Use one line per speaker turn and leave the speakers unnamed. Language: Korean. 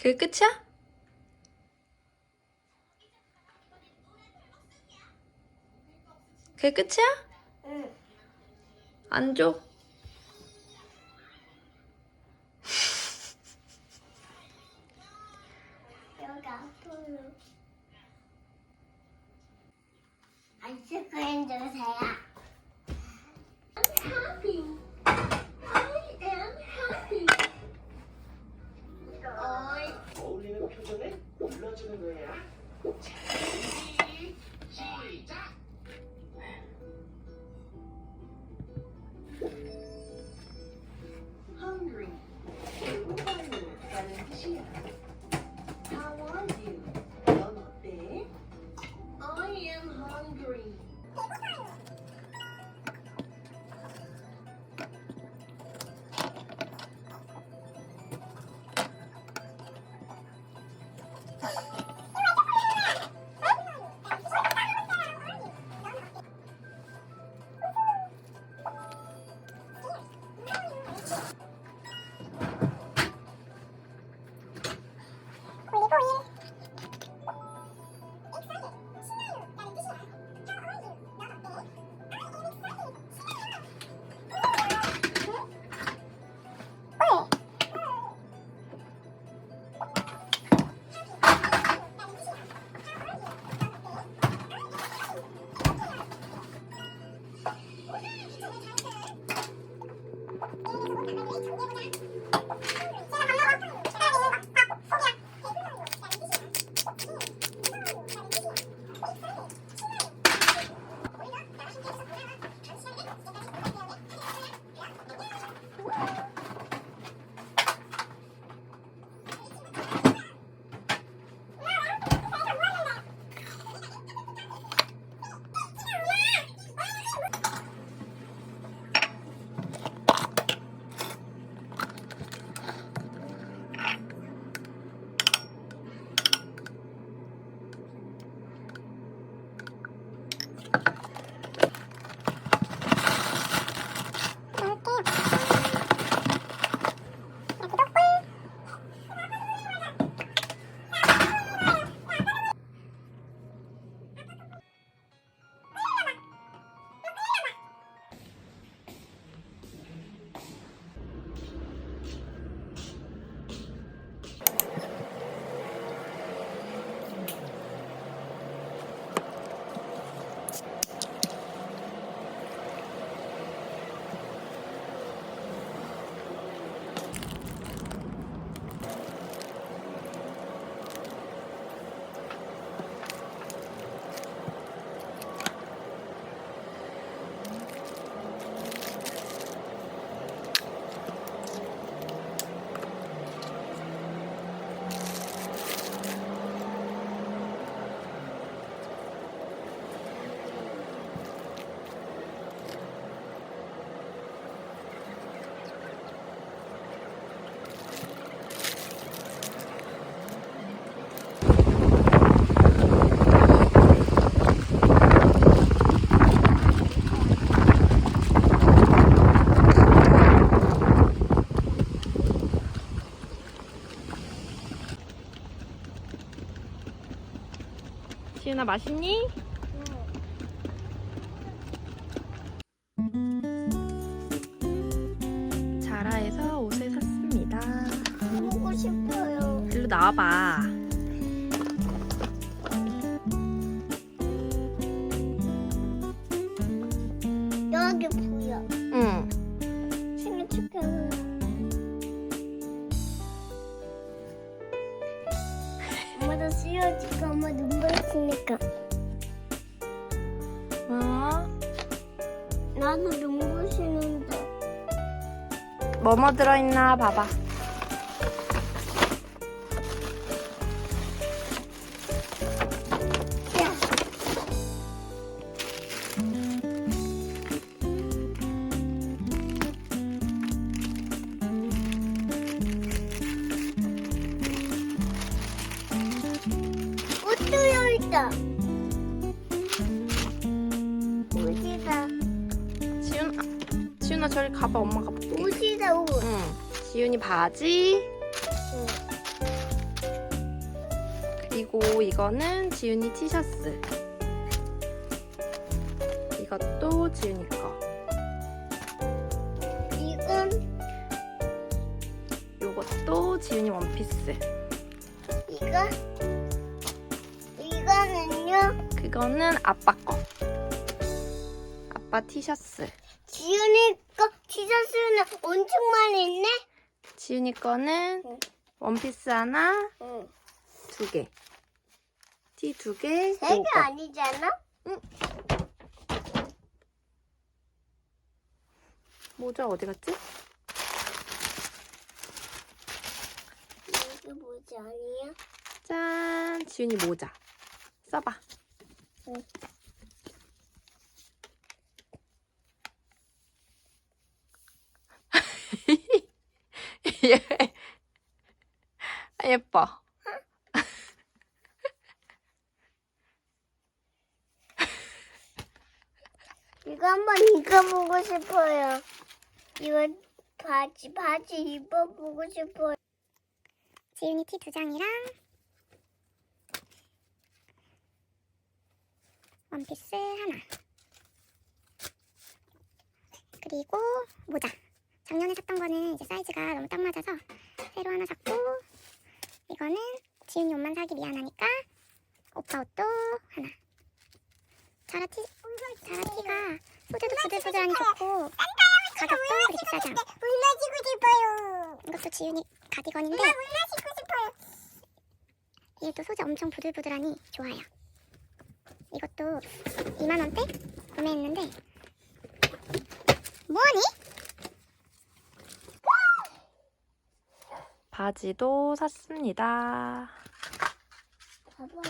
그게 끝이야? 그게 끝이야?
응.
안 줘.
여기 앞으로. 아이스크림 주세요.
지은아 맛있니? 자라에서 옷을 샀습니다.
보고 싶어요.
일로 나와봐.
눈물 있으니까.
어?
나도 눈물 쉬는데.
뭐뭐 들어있나 봐봐.
열다. 옷이다.
지훈, 지훈아 저리 가봐. 엄마 가 볼게.
옷이다 옷.
응. 지훈이 바지,
응.
그리고 이거는 지윤이 티셔츠. 이것도 지윤이 거.
이건
요것도 지윤이 원피스.
이거 이 거는요.
그거는 아빠 거. 아빠 티셔츠.
지훈이 거 티셔츠는 엄청 많이 있네.
지윤이 거는
응.
원피스 하나,
응.
두 개. 티 두 개,
세 개. 아니잖아.
모자 어디 갔지?
이게 뭐지 아니야?
짠! 지윤이 모자. 써봐.
응.
예. 예뻐.
이거 한번 입어보고 싶어요. 이거 바지 바지 입어보고 싶어요.
지윤이 티 두 장이랑 원피스 하나. 그리고 모자. 작년에 샀던 거는 이제 사이즈가 너무 딱 맞아서 새로 하나 샀고 이거는 지윤이 옷만 사기 미안하니까 오빠 옷도 하나. 자라 티 자라 티가 소재도 부들부들하니 좋고 가격도 그렇게 비싸지 않고
물 마시고 싶어요.
이것도 지윤이 가디건인데 또 소재 엄청 부들부들하니 좋아요. 이것도 2만원대 구매했는데 뭐니?
바지도 샀습니다.
봐봐요